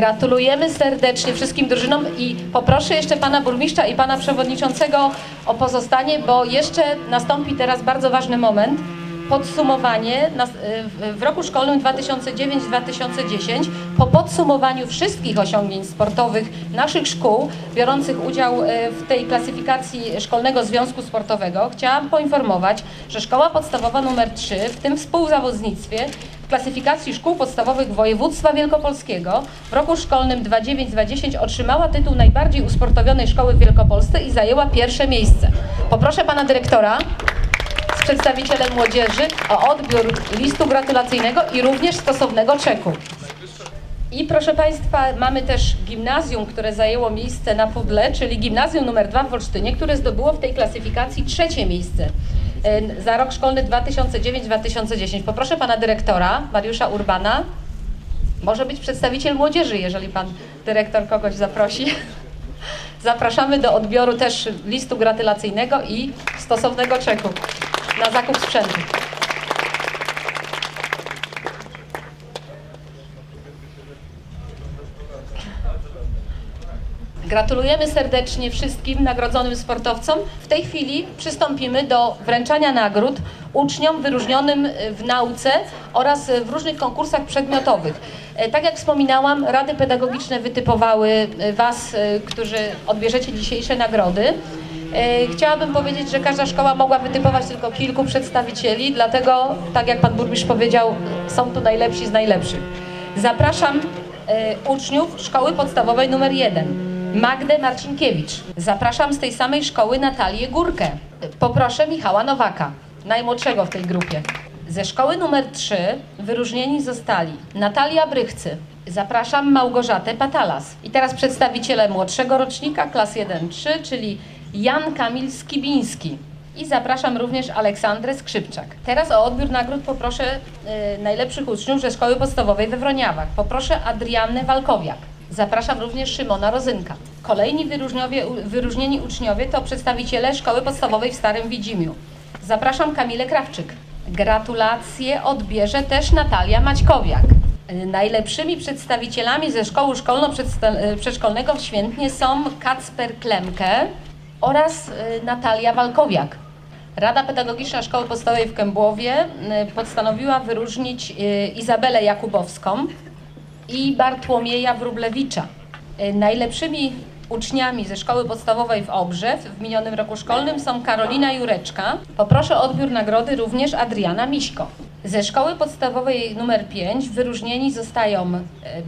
Gratulujemy serdecznie wszystkim drużynom i poproszę jeszcze pana burmistrza i pana przewodniczącego o pozostanie, bo jeszcze nastąpi teraz bardzo ważny moment. Podsumowanie w- roku szkolnym 2009-2010 po podsumowaniu wszystkich osiągnięć sportowych naszych szkół biorących udział e, w tej klasyfikacji Szkolnego Związku Sportowego chciałam poinformować, że Szkoła Podstawowa nr 3 w tym współzawodnictwie klasyfikacji szkół podstawowych województwa wielkopolskiego w roku szkolnym 29-2010 otrzymała tytuł najbardziej usportowionej szkoły w Wielkopolsce i zajęła pierwsze miejsce. Poproszę pana dyrektora z przedstawicielem młodzieży o odbiór listu gratulacyjnego i również stosownego czeku. I proszę Państwa, mamy też gimnazjum, które zajęło miejsce na pudle, czyli gimnazjum numer 2 w Olsztynie, które zdobyło w tej klasyfikacji trzecie miejsce za rok szkolny 2009-2010. Poproszę Pana Dyrektora, Mariusza Urbana. Może być przedstawiciel młodzieży, jeżeli Pan Dyrektor kogoś zaprosi. Zapraszamy do odbioru też listu gratulacyjnego i stosownego czeku na zakup sprzętu. Gratulujemy serdecznie wszystkim nagrodzonym sportowcom. W tej chwili przystąpimy do wręczania nagród uczniom wyróżnionym w nauce oraz w różnych konkursach przedmiotowych. E, Tak jak wspominałam, rady pedagogiczne wytypowały e, Was, e, którzy odbierzecie dzisiejsze nagrody. Chciałabym powiedzieć, że każda szkoła mogła wytypować tylko kilku przedstawicieli, dlatego, tak jak Pan Burmistrz powiedział, są tu najlepsi z najlepszych. Zapraszam uczniów szkoły podstawowej numer 1. Magdę Marcinkiewicz. Zapraszam z tej samej szkoły Natalię Górkę. Poproszę Michała Nowaka, najmłodszego w tej grupie. Ze szkoły numer 3 wyróżnieni zostali Natalia Brychcy. Zapraszam Małgorzatę Patalas. I teraz przedstawiciele młodszego rocznika, klas 1-3, czyli Jan Kamil Skibiński. I zapraszam również Aleksandrę Skrzypczak. Teraz o odbiór nagród poproszę e, najlepszych uczniów ze szkoły podstawowej we Wroniawach. Poproszę Adriannę Walkowiak. Zapraszam również Szymona Rozynka. Kolejni wyróżnieni uczniowie to przedstawiciele szkoły podstawowej w Starym Widzimiu. Zapraszam Kamilę Krawczyk. Gratulacje odbierze też Natalia Maćkowiak. Najlepszymi przedstawicielami ze szkoły szkolno-przedszkolnego w Świętnie są Kacper Klemke oraz y, Natalia Walkowiak. Rada Pedagogiczna Szkoły Podstawowej w Kębłowie y, postanowiła wyróżnić Izabelę Jakubowską i Bartłomieja Wróblewicza. Y, Najlepszymi uczniami ze szkoły podstawowej w Obrzew w minionym roku szkolnym są Karolina Jureczka. Poproszę o odbiór nagrody również Adriana Miśko. Ze szkoły podstawowej numer 5 wyróżnieni zostają y,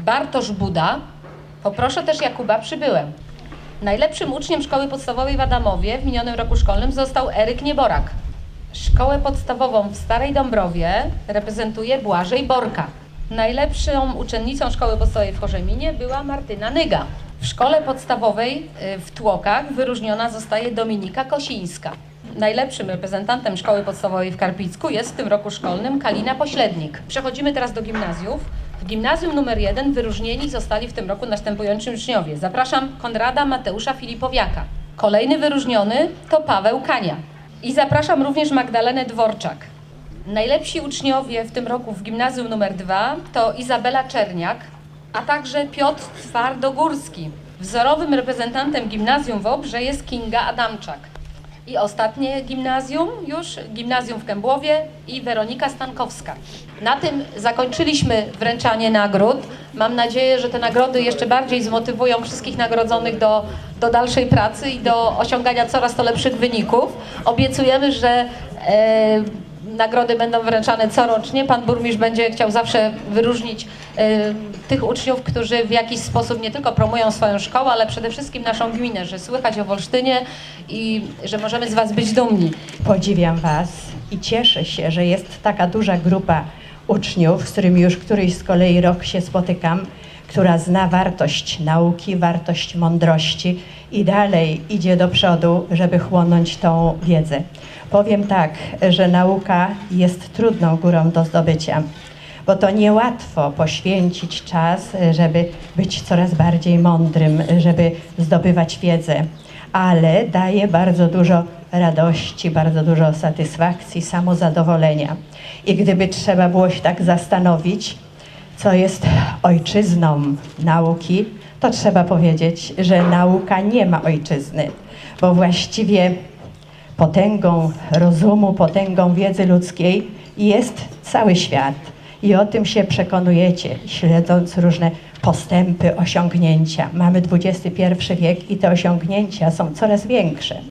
Bartosz Buda. Poproszę też Jakuba Przybyłem. Najlepszym uczniem szkoły podstawowej w Adamowie w minionym roku szkolnym został Eryk Nieborak. Szkołę podstawową w Starej Dąbrowie reprezentuje Błażej Borka. Najlepszą uczennicą szkoły podstawowej w Chorzeminie była Martyna Nyga. W szkole podstawowej y, w Tłokach wyróżniona zostaje Dominika Kosińska. Najlepszym reprezentantem szkoły podstawowej w Karpicku jest w tym roku szkolnym Kalina Poślednik. Przechodzimy teraz do gimnazjów. W gimnazjum numer 1 wyróżnieni zostali w tym roku następujący uczniowie. Zapraszam Konrada Mateusza Filipowiaka. Kolejny wyróżniony to Paweł Kania. I zapraszam również Magdalenę Dworczak. Najlepsi uczniowie w tym roku w gimnazjum numer 2 to Izabela Czerniak, a także Piotr Twardogórski. Wzorowym reprezentantem gimnazjum w Obrze jest Kinga Adamczak. I ostatnie gimnazjum już, gimnazjum w Kębłowie i Weronika Stankowska. Na tym zakończyliśmy wręczanie nagród. Mam nadzieję, że te nagrody jeszcze bardziej zmotywują wszystkich nagrodzonych do, do dalszej pracy i do osiągania coraz to lepszych wyników. Obiecujemy, że e, nagrody będą wręczane corocznie. Pan burmistrz będzie chciał zawsze wyróżnić e, tych uczniów, którzy w jakiś sposób nie tylko promują swoją szkołę, ale przede wszystkim naszą gminę, że słychać o Wolsztynie i że możemy z Was być dumni. Podziwiam Was i cieszę się, że jest taka duża grupa uczniów, z którymi już któryś z kolei rok się spotykam, która zna wartość nauki, wartość mądrości i dalej idzie do przodu, żeby chłonąć tą wiedzę. Powiem tak, że nauka jest trudną górą do zdobycia, bo to niełatwo poświęcić czas, żeby być coraz bardziej mądrym, żeby zdobywać wiedzę ale daje bardzo dużo radości, bardzo dużo satysfakcji, samozadowolenia. I gdyby trzeba było się tak zastanowić, co jest ojczyzną nauki, to trzeba powiedzieć, że nauka nie ma ojczyzny, bo właściwie potęgą rozumu, potęgą wiedzy ludzkiej jest cały świat. I o tym się przekonujecie, śledząc różne postępy, osiągnięcia. Mamy XXI wiek i te osiągnięcia są coraz większe.